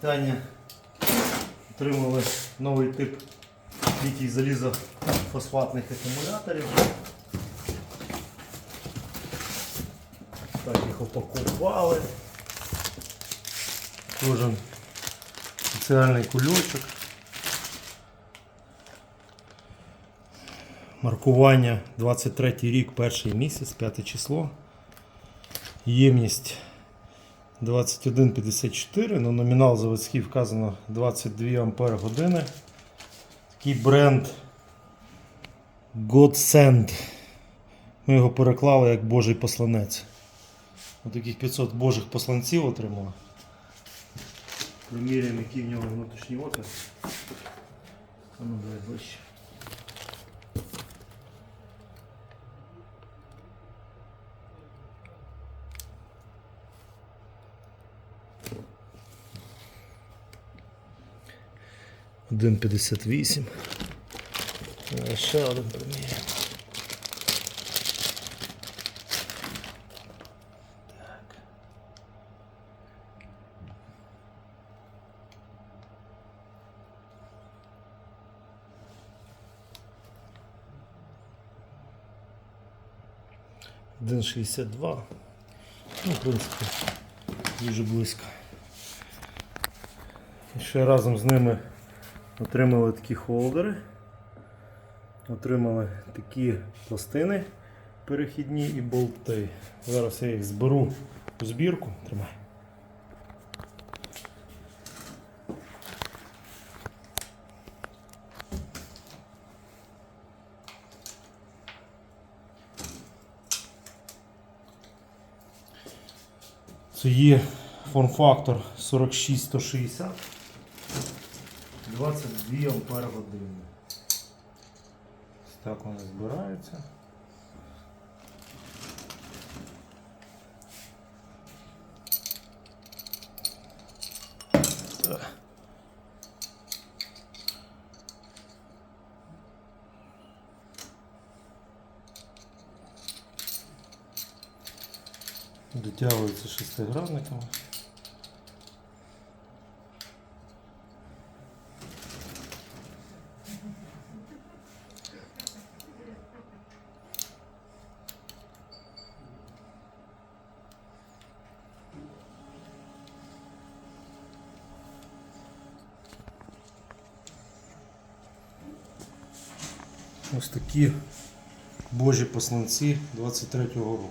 Таня отримали новий тип літій залізофосфатних акумуляторів. Так їх упакували. Кожен спеціальний кульочок. Маркування 23 рік, перший місяць, 5 число. Ємність 2154, ну номінал заводський вказано 22 ампер години. Такий бренд Godsend. Ми його переклали як Божий посланець. Ось таких 500 божих посланців отримали. Приміряємо, який в нього внутрішній опір. А ну давай ближче. Один п'ятдесят вісім. Е, Ще один приміряємо. Один шістдесят два. Ну, в принципі, дуже близько. І ще разом з ними отримали такі холдери. Отримали такі пластини перехідні і болти. Зараз я їх зберу у збірку. Тримай. Це є форм-фактор 46160. 22 ампер години. Так вони збираються. Так. Дотягуються шестигранниками. Ось такі божі посланці 23-го року.